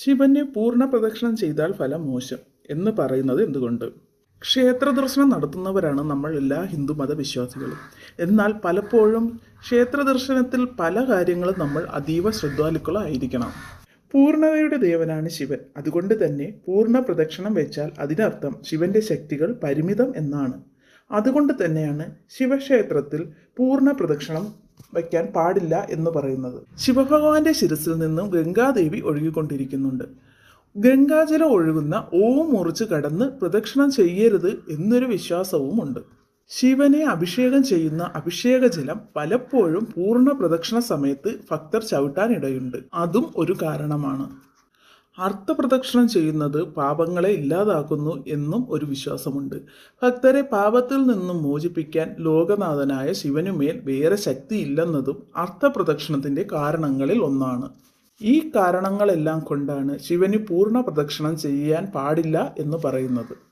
ശിവന് പൂർണ പ്രദക്ഷിണം ചെയ്താൽ ഫലം മോശം എന്ന് പറയുന്നത് എന്തുകൊണ്ട്? ക്ഷേത്ര ദർശനം നടത്തുന്നവരാണ് നമ്മൾ എല്ലാ ഹിന്ദുമത വിശ്വാസികളും എന്നാൽ പലപ്പോഴും ക്ഷേത്ര ദർശനത്തിൽ പല കാര്യങ്ങളും നമ്മൾ അതീവ ശ്രദ്ധാലുക്കളായിരിക്കണം. പൂർണതയുടെ ദേവനാണ് ശിവൻ. അതുകൊണ്ട് തന്നെ പൂർണ പ്രദക്ഷിണം വെച്ചാൽ അതിനർത്ഥം ശിവന്റെ ശക്തികൾ പരിമിതം എന്നാണ്. അതുകൊണ്ട് തന്നെയാണ് ശിവക്ഷേത്രത്തിൽ പൂർണ പ്രദക്ഷിണം വയ്ക്കാൻ പാടില്ല എന്ന് പറയുന്നത്. ശിവഭഗവാന്റെ ശിരസിൽ നിന്നും ഗംഗാദേവി ഒഴുകിക്കൊണ്ടിരിക്കുന്നുണ്ട്. ഗംഗാജലം ഒഴുകുന്ന ഓം മുറിച്ച് കടന്ന് പ്രദക്ഷിണം ചെയ്യരുത് എന്നൊരു വിശ്വാസവുമുണ്ട് ശിവനെ അഭിഷേകം ചെയ്യുന്ന അഭിഷേക ജലം പലപ്പോഴും പൂർണ പ്രദക്ഷിണ സമയത്ത് ഭക്തർ ചവിട്ടാനിടയുണ്ട്. അതും ഒരു കാരണമാണ്. അർത്ഥപ്രദക്ഷിണം ചെയ്യുന്നത് പാപങ്ങളെ ഇല്ലാതാക്കുന്നു എന്നും ഒരു വിശ്വാസമുണ്ട്. ഭക്തരെ പാപത്തിൽ നിന്നും മോചിപ്പിക്കാൻ ലോകനാഥനായ ശിവനുമേൽ വേറെ ശക്തിയില്ലെന്നതും അർത്ഥപ്രദക്ഷിണത്തിന്റെ കാരണങ്ങളിൽ ഒന്നാണ്. ഈ കാരണങ്ങളെല്ലാം കൊണ്ടാണ് ശിവന് പൂർണ പ്രദക്ഷിണം ചെയ്യാൻ പാടില്ല എന്ന് പറയുന്നത്.